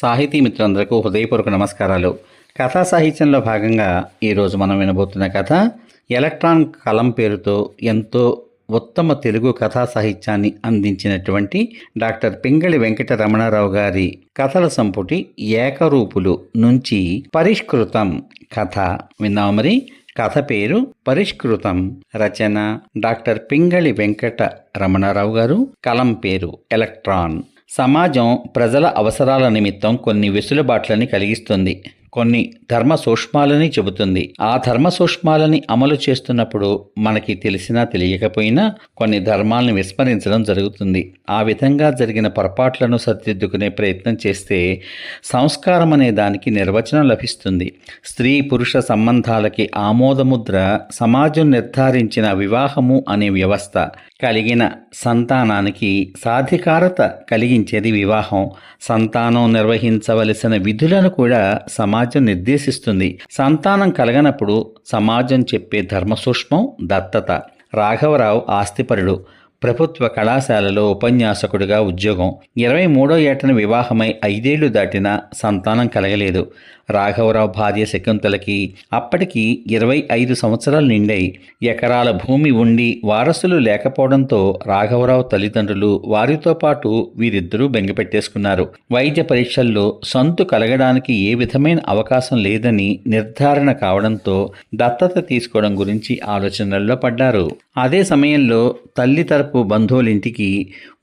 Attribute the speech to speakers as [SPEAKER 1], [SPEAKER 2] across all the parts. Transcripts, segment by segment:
[SPEAKER 1] సాహితీ మిత్రులందరికీ హృదయపూర్వక నమస్కారాలు. కథా సాహిత్యంలో భాగంగా ఈరోజు మనం వినబోతున్న కథ ఎలక్ట్రాన్ కలం పేరుతో ఎంతో ఉత్తమ తెలుగు కథా సాహిత్యాన్ని అందించినటువంటి డాక్టర్ పింగళి వెంకటరమణారావు గారి కథల సంపుటి ఏకరూపులు నుంచి పరిష్కృతం కథ. విన్నాము మరి? కథ పేరు పరిష్కృతం. రచన డాక్టర్ పింగళి వెంకట రమణారావు గారు. కలం పేరు ఎలక్ట్రాన్. సమాజం ప్రజల అవసరాల నిమిత్తం కొన్ని వెసులుబాట్లని కలిగిస్తుంది. కొన్ని ధర్మ సూక్ష్మాలని చెబుతుంది. ఆ ధర్మ సూక్ష్మాలని అమలు చేస్తున్నప్పుడు మనకి తెలిసినా తెలియకపోయినా కొన్ని ధర్మాలను విస్మరించడం జరుగుతుంది. ఆ విధంగా జరిగిన పొరపాట్లను సరిదిద్దుకునే ప్రయత్నం చేస్తే సంస్కారం అనే దానికి నిర్వచనం లభిస్తుంది. స్త్రీ పురుష సంబంధాలకి ఆమోదముద్ర సమాజం నిర్ధారించిన వివాహము అనే వ్యవస్థ కలిగిన సంతానానికి సాధికారత కలిగించేది వివాహం. సంతానం నిర్వహించవలసిన విధులను కూడా సమాజం నిర్దేశిస్తుంది. సంతానం కలగనప్పుడు సమాజం చెప్పే ధర్మ సూక్ష్మం దత్తత. రాఘవరావు ఆస్తిపరుడు. ప్రభుత్వ కళాశాలలో ఉపన్యాసకుడిగా ఉద్యోగం. ఇరవై మూడో ఏటన వివాహమై ఐదేళ్ళు దాటినా సంతానం కలగలేదు. రాఘవరావు భార్య శకుంతలకి అప్పటికి ఇరవై ఐదు సంవత్సరాలు నిండాయి ఎకరాల భూమి ఉండి వారసులు లేకపోవడంతో రాఘవరావు తల్లిదండ్రులు వారితో పాటు వీరిద్దరూ బెంగపెట్టేసుకున్నారు వైద్య పరీక్షల్లో సొంతు కలగడానికి ఏ విధమైన అవకాశం లేదని నిర్ధారణ కావడంతో దత్తత తీసుకోవడం గురించి ఆలోచనల్లో పడ్డారు. అదే సమయంలో తల్లి తరపు బంధువులింటికి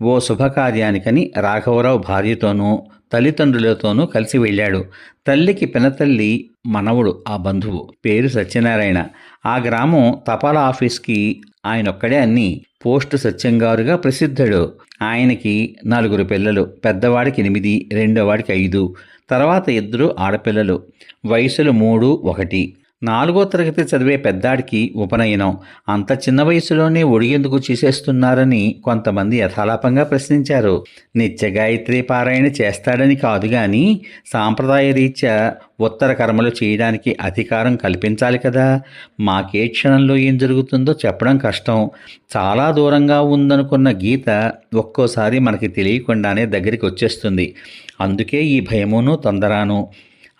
[SPEAKER 1] ఓ శుభకార్యానికని రాఘవరావు భార్యతోనూ తల్లిదండ్రులతోనూ కలిసి వెళ్ళాడు. తల్లికి పినతల్లి మనవడు ఆ బంధువు. పేరు సత్యనారాయణ. ఆ గ్రామం తపాలా ఆఫీస్కి ఆయనొక్కడే అన్ని పోస్టు సత్యంగారుగా ప్రసిద్ధుడు. ఆయనకి నలుగురు పిల్లలు. పెద్దవాడికి ఎనిమిది రెండోవాడికి ఐదు. తర్వాత ఇద్దరు ఆడపిల్లలు. వయసులు మూడు ఒకటి. నాలుగో తరగతి చదివే పెద్దాడికి ఉపనయనం. అంత చిన్న వయసులోనే ఒడిగెందుకు చేసేస్తున్నారని కొంతమంది యథాలాపంగా ప్రశ్నించారు. నిత్య గాయత్రి పారాయణ చేస్తాడని కాదు గాని సాంప్రదాయ రీత్యా ఉత్తర కర్మలు చేయడానికి అధికారం కల్పించాలి కదా. మాకే క్షణంలో ఏం జరుగుతుందో చెప్పడం కష్టం. చాలా దూరంగా ఉందనుకున్న గీత ఒక్కోసారి మనకి తెలియకుండానే దగ్గరికి వచ్చేస్తుంది. అందుకే ఈ భయమును తొందరాను.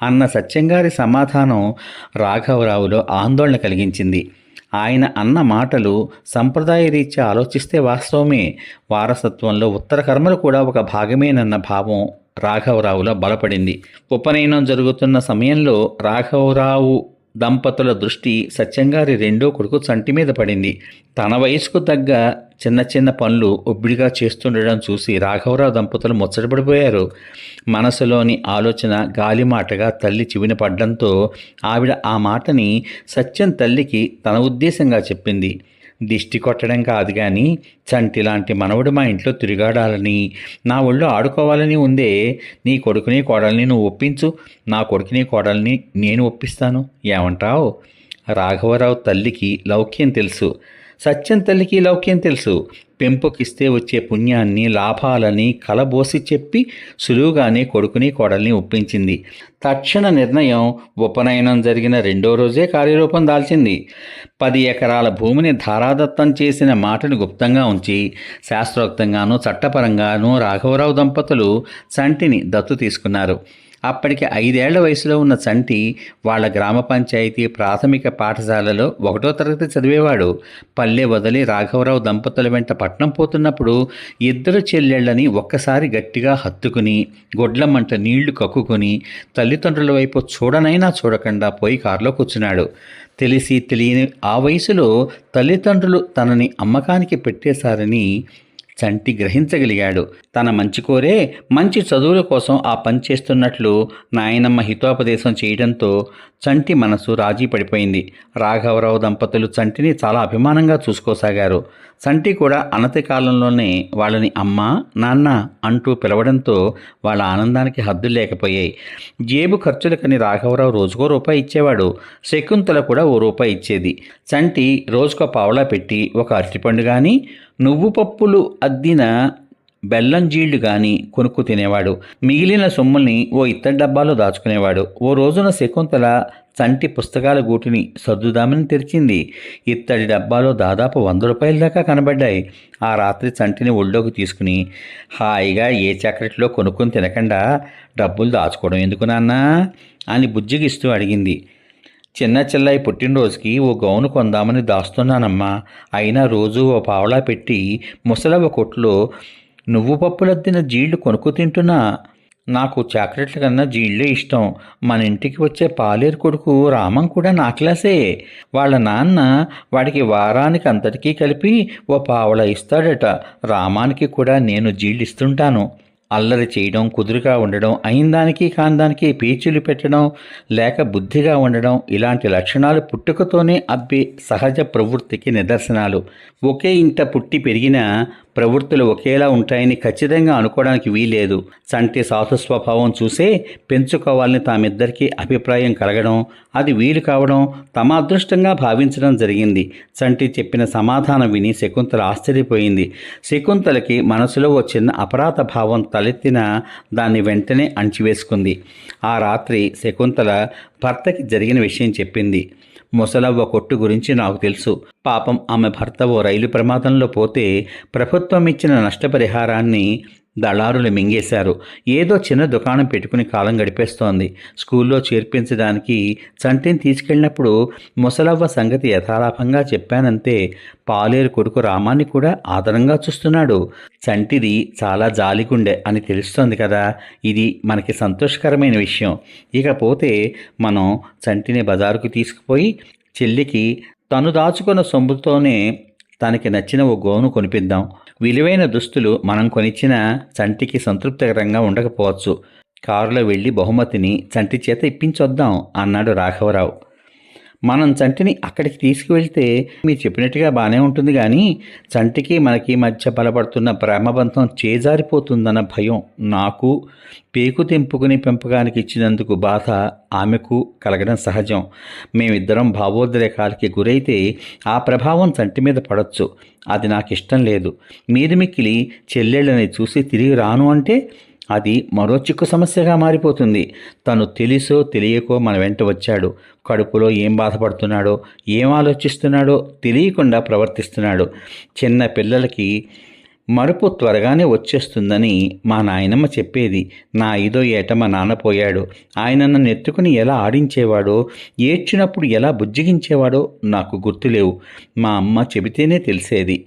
[SPEAKER 1] అన్న సత్యంగారి సమాధానం రాఘవరావులో ఆందోళన కలిగించింది. ఆయన అన్న మాటలు సంప్రదాయ రీత్యా ఆలోచిస్తే వాస్తవమే. వారసత్వంలో ఉత్తర కర్మలు కూడా ఒక భాగమేనన్న భావం రాఘవరావులో బలపడింది. ఉపనయనం జరుగుతున్న సమయంలో రాఘవరావు దంపతుల దృష్టి సత్యంగారి రెండో కొడుకు చంటి మీద పడింది. తన వయసుకు తగ్గ చిన్న చిన్న పనులు ఒబ్బిడిగా చేస్తుండడం చూసి రాఘవరావు దంపతులు ముచ్చటపడిపోయారు. మనసులోని ఆలోచన గాలి మాటగా తల్లి చివిన పడ్డంతో ఆవిడ ఆ మాటని సత్యం తల్లికి తన ఉద్దేశంగా చెప్పింది. దిష్టి కొట్టడం కాదు కానీ చంటి లాంటి మనవడు మా ఇంట్లో తిరిగాడాలని నా ఒళ్ళు ఆడుకోవాలని ఉందే నీ కొడుకుని కోడల్ని నువ్వు ఒప్పించు నా కొడుకుని కోడల్ని నేను ఒప్పిస్తాను ఏమంటావు? రాఘవరావు తల్లికి లౌక్యం తెలుసు. సత్యం తల్లికి లౌక్యం తెలుసు. పెంపుకిస్తే వచ్చే పుణ్యాన్ని లాభాలని కలబోసి చెప్పి సులువుగానే కొడుకుని కోడల్ని ఒప్పించింది. తక్షణ నిర్ణయం ఉపనయనం జరిగిన రెండో రోజే కార్యరూపం దాల్చింది. పది ఎకరాల భూమిని ధారాదత్తం చేసిన మాటను గుప్తంగా ఉంచి శాస్త్రోక్తంగానూ చట్టపరంగానూ రాఘవరావు దంపతులు సంటిని దత్తు తీసుకున్నారు. అప్పటికి ఐదేళ్ళ వయసులో ఉన్న చంటి వాళ్ళ గ్రామ పంచాయతీ ప్రాథమిక పాఠశాలలో ఒకటో తరగతి చదివేవాడు. పల్లె వదిలి రాఘవరావు దంపతుల వెంట పట్నం పోతున్నప్పుడు ఇద్దరు చెల్లెళ్ళని ఒక్కసారి గట్టిగా హత్తుకుని గొడ్లమంట నీళ్ళు కక్కుకుని తల్లిదండ్రుల వైపు చూడనైనా చూడకుండా పోయి కారులో కూర్చున్నాడు. తెలిసి తెలియని ఆ వయసులో తల్లిదండ్రులు తనని అమ్మకానికి పెట్టేశారని చంటి గ్రహించగలిగాడు. తన మంచి కోరే మంచి చదువుల కోసం ఆ పని చేస్తున్నట్లు నాయనమ్మ హితోపదేశం చేయడంతో చంటి మనసు రాజీ పడిపోయింది. రాఘవరావు దంపతులు చంటిని చాలా అభిమానంగా చూసుకోసాగారు. చంటి కూడా అనతి కాలంలోనే వాళ్ళని అమ్మ నాన్న అంటూ పిలవడంతో వాళ్ళ ఆనందానికి హద్దులు లేకపోయాయి. జేబు ఖర్చులకని రాఘవరావు రోజుకో రూపాయి ఇచ్చేవాడు. శకుంతల కూడా ఓ రూపాయి ఇచ్చేది. చంటి రోజుకో పావలా పెట్టి ఒక అరటిపండు కానీ నువ్వు పప్పులు అద్దిన బెల్లం జీళ్ళు గాని కొనుక్కు తినేవాడు. మిగిలిన సొమ్ముల్ని ఓ ఇత్తడి డబ్బాలో దాచుకునేవాడు. ఓ రోజున శకుంతల చంటి పుస్తకాల గూటిని సర్దుదామని తెరిచింది. ఇత్తడి డబ్బాలో దాదాపు వంద రూపాయల దాకా కనబడ్డాయి. ఆ రాత్రి చంటిని ఒళ్ళోకి తీసుకుని హాయిగా ఏ చాక్లెట్లో కొనుక్కొని తినకుండా డబ్బులు దాచుకోవడం ఎందుకు నాన్నా? అని బుజ్జిగిస్తూ అడిగింది. చిన్న చెల్లాయి పుట్టినరోజుకి ఓ గౌను కొందామని దాస్తున్నానమ్మా. అయినా రోజు ఓ పావలా పెట్టి ముసలవ కొట్లో నువ్వు పప్పులద్దిన జీళ్ళు కొనుక్కు తింటున్నా? నాకు చాక్లెట్ల కన్నా జీళ్ళే ఇష్టం. మన ఇంటికి వచ్చే పాలేరు కొడుకు రామం కూడా నా క్లాసే. వాళ్ళ నాన్న వాడికి వారానికి అంతటికీ కలిపి ఓ పావల ఇస్తాడట. రామానికి కూడా నేను జీళ్ళు ఇస్తుంటాను. అల్లరి చేయడం కుదురుగా ఉండడం అయిందానికి కాందానికి పీచులు పెట్టడం లేక బుద్ధిగా ఉండడం ఇలాంటి లక్షణాలు పుట్టుకతోనే అబ్బే సహజ ప్రవృత్తికి నిదర్శనాలు. ఒకే ఇంట పుట్టి పెరిగిన ప్రవృత్తులు ఒకేలా ఉంటాయని ఖచ్చితంగా అనుకోవడానికి వీలేదు సంటి సాధు స్వభావం చూసే పెంచుకోవాలని తామిద్దరికీ అభిప్రాయం కలగడం అది వీలు కావడం తమ అదృష్టంగా భావించడం జరిగింది. సంటి చెప్పిన సమాధానం విని శకుంతల ఆశ్చర్యపోయింది. శకుంతలకి మనసులో ఓ చిన్న అపరాధ భావం తలెత్తిన దాన్ని వెంటనే అణచివేసుకుంది. ఆ రాత్రి శకుంతల భర్తకి జరిగిన విషయం చెప్పింది. ముసలవ్వ కొట్టు గురించి నాకు తెలుసు. పాపం ఆమె భర్త ఓ రైలు ప్రమాదంలో పోతే ప్రభుత్వం ఇచ్చిన నష్టపరిహారాన్ని దళారులు మింగేశారు. ఏదో చిన్న దుకాణం పెట్టుకుని కాలం గడిపేస్తోంది. స్కూల్లో చేర్పించడానికి చంటిని తీసుకెళ్ళినప్పుడు ముసలవ్వ సంగతి యథాలాపంగా చెప్పానంతే పాలేరు కొడుకు రామాన్ని కూడా ఆదరంగా చూస్తున్నాడు. చంటిది చాలా జాలిగుండె అని తెలుస్తోంది కదా. ఇది మనకి సంతోషకరమైన విషయం. ఇకపోతే మనం చంటిని బజారుకు తీసుకుపోయి చెల్లికి తను దాచుకున్న సొమ్ముతోనే తనకి నచ్చిన ఓ గోను కొనిపిద్దాం. విలువైన దుస్తులు మనం కొనిచ్చిన చంటికి సంతృప్తికరంగా ఉండకపోవచ్చు. కారులో వెళ్ళి బహుమతిని చంటి చేత ఇప్పించొద్దాం అన్నాడు రాఘవరావు. మనం చంటిని అక్కడికి తీసుకువెళ్తే మీరు చెప్పినట్టుగా బాగానే ఉంటుంది కానీ చంటికి మనకి మధ్య బలపడుతున్న ప్రేమబంధం చేజారిపోతుందన్న భయం నాకు. పేకు తెంపుకుని పెంపకానికి ఇచ్చినందుకు బాధ ఆమెకు కలగడం సహజం. మేమిద్దరం భావోద్రేకాలకి గురైతే ఆ ప్రభావం చంటి మీద పడవచ్చు అది నాకు ఇష్టం లేదు. మీది మిక్కిలి చెల్లెళ్ళని చూసి తిరిగి రాను అంటే అది మరో చిక్కు సమస్యగా మారిపోతుంది. తను తెలుసో తెలియకో మన వెంట వచ్చాడు. కడుపులో ఏం బాధపడుతున్నాడో ఏం ఆలోచిస్తున్నాడో తెలియకుండా ప్రవర్తిస్తున్నాడు. చిన్న పిల్లలకి మరుపు త్వరగానే వచ్చేస్తుందని మా నాయనమ్మ చెప్పేది. నా ఐదో ఏట మా నాన్న పోయాడు. ఆయన నన్ను ఎత్తుకుని ఎలా ఆడించేవాడో ఏడ్చినప్పుడు ఎలా బుజ్జిగించేవాడో నాకు గుర్తులేవు. మా అమ్మ చెబితేనే తెలిసేది.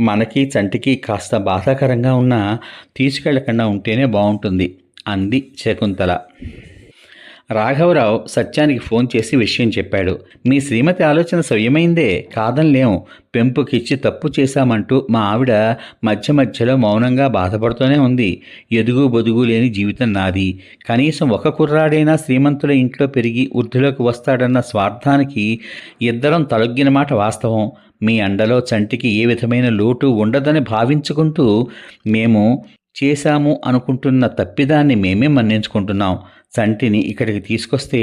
[SPEAKER 1] మనకి చంటికి కాస్త బాధాకరంగా ఉన్నా తీసుకెళ్ళకుండా ఉంటేనే బాగుంటుంది అంది శకుంతల. రాఘవరావు సత్యానికి ఫోన్ చేసి విషయం చెప్పాడు. మీ శ్రీమతి ఆలోచన సవ్యమైందే కాదనిలేం. పెంపుకిచ్చి తప్పు చేశామంటూ మా ఆవిడ మధ్య మధ్యలో మౌనంగా బాధపడుతూనే ఉంది. ఎదుగు బొదుగు లేని జీవితం నాది. కనీసం ఒక కుర్రాడైనా శ్రీమంతుల ఇంట్లో పెరిగి వృద్ధిలోకి వస్తాడన్న స్వార్థానికి ఇద్దరం తలొగ్గిన మాట వాస్తవం. మీ అండలో చంటికి ఏ విధమైన లోటు ఉండదని భావించుకుంటూ మేము చేశాము అనుకుంటున్న తప్పిదాన్ని మేమే మన్నించుకుంటున్నాం. చంటిని ఇక్కడికి తీసుకొస్తే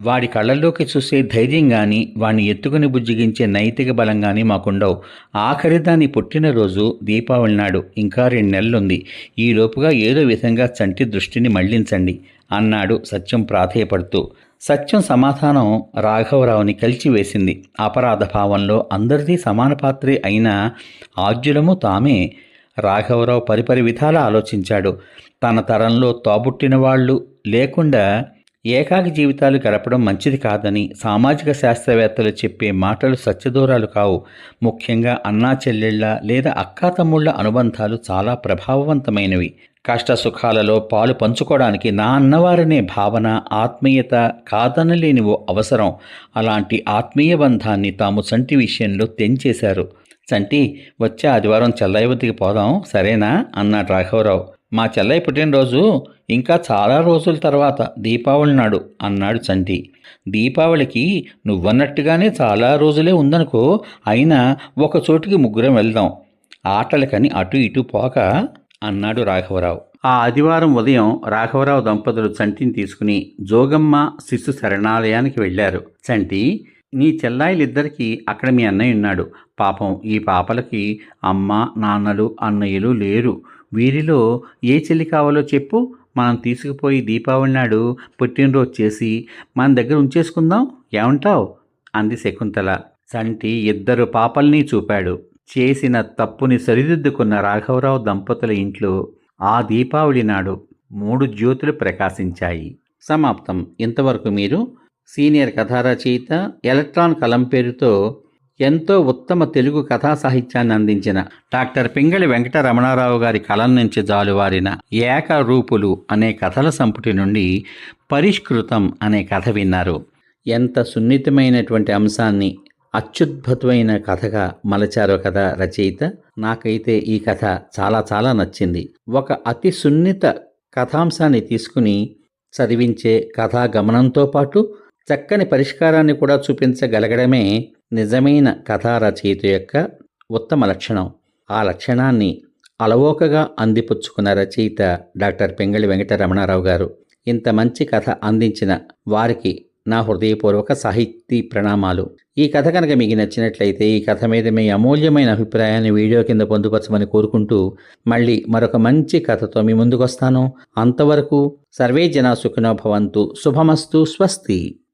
[SPEAKER 1] వాడి కళ్ళల్లోకి చూసే ధైర్యం కానీ వాడిని ఎత్తుకుని బుజ్జిగించే నైతిక బలం కానీ మాకుండవు. ఆఖరి దాని పుట్టినరోజు దీపావళి నాడు ఇంకా రెండు నెలలుంది. ఈలోపుగా ఏదో విధంగా చంటి దృష్టిని మళ్ళించండి అన్నాడు సత్యం ప్రాధేయపడుతూ. సత్యం సమాధానం రాఘవరావుని కలిచివేసింది అపరాధ భావంలో అందరిది సమాన పాత్రే అయిన ఆద్యులము తామే రాఘవరావు పరిపరి విధాల ఆలోచించాడు. తన తరంలో తోబుట్టిన వాళ్ళు లేకుండా ఏకాకి జీవితాలు గడపడం మంచిది కాదని సామాజిక శాస్త్రవేత్తలు చెప్పే మాటలు సత్యదూరాలు కావు. ముఖ్యంగా అన్నా చెల్లెళ్ళ లేదా అక్కా తమ్ముళ్ళ అనుబంధాలు చాలా ప్రభావవంతమైనవి. కష్ట సుఖాలలో పాలు పంచుకోవడానికి నా అన్నవారనే భావన ఆత్మీయత కాదనలేని ఓ అవసరం. అలాంటి ఆత్మీయ బంధాన్ని తాము చంటి విషయంలో తెంచేశారు. చంటి వచ్చే ఆదివారం చెల్లయ్యవతికి పోదాం సరేనా? అన్నాడు రాఘవరావు. మా చెల్లయ్య పుట్టినరోజు ఇంకా చాలా రోజుల తర్వాత దీపావళి నాడు అన్నాడు చంటి. దీపావళికి నువ్వన్నట్టుగానే చాలా రోజులే ఉందనుకో అయినా ఒక చోటుకి ముగ్గురం వెళ్దాం. ఆటలకని అటు ఇటు పోక అన్నాడు రాఘవరావు. ఆ ఆదివారం ఉదయం రాఘవరావు దంపతులు చంటిని తీసుకుని జోగమ్మ శిశు శరణాలయానికి వెళ్ళారు. చంటి నీ చెల్లాయిలిద్దరికీ అక్కడ మీ అన్నయ్య ఉన్నాడు. పాపం ఈ పాపలకి అమ్మ నాన్నలు అన్నయ్యలు లేరు. వీరిలో ఏ చెల్లి కావాలో చెప్పు. మనం తీసుకుపోయి దీపావళి నాడు పుట్టినరోజు చేసి మన దగ్గర ఉంచేసుకుందాం. ఏమంటావ్? అంది శకుంతల. చంటి ఇద్దరు పాపల్ని చూపాడు. చేసిన తప్పుని సరిదిద్దుకున్న రాఘవరావు దంపతుల ఇంట్లో ఆ దీపావళి నాడు మూడు జ్యోతులు ప్రకాశించాయి. సమాప్తం. ఇంతవరకు మీరు సీనియర్ కథా రచయిత ఎలక్ట్రాన్ కలం పేరుతో ఎంతో ఉత్తమ తెలుగు కథా సాహిత్యాన్ని అందించిన డాక్టర్ పింగళి వెంకటరమణారావు గారి కలం నుంచి జాలువారిన ఏకరూపులు అనే కథల సంపుటి నుండి పరిష్కృతం అనే కథ విన్నారు. ఎంత సున్నితమైనటువంటి అంశాన్ని అత్యుద్భుతమైన కథగా మలచారో కథ రచయిత. నాకైతే ఈ కథ చాలా చాలా నచ్చింది. ఒక అతి సున్నిత కథాంశాన్ని తీసుకుని చదివించే కథా గమనంతో పాటు చక్కని పరిష్కారాన్ని కూడా చూపించగలగడమే నిజమైన కథా రచయిత యొక్క ఉత్తమ లక్షణం. ఆ లక్షణాన్ని అలవోకగా అందిపుచ్చుకున్న రచయిత డాక్టర్ పెంగళి వెంకటరమణారావు గారు ఇంత మంచి కథ అందించిన వారికి నా హృదయపూర్వక సాహితీ ప్రణామాలు. ఈ కథ కనుక మీకు నచ్చినట్లయితే ఈ కథ మీద మీ అమూల్యమైన అభిప్రాయాన్ని వీడియో కింద పొందుపరచమని కోరుకుంటూ మళ్ళీ మరొక మంచి కథతో మీ ముందుకు వస్తాను అంతవరకు సర్వే జనా సుఖినో భవంతు. శుభమస్తు. స్వస్తి.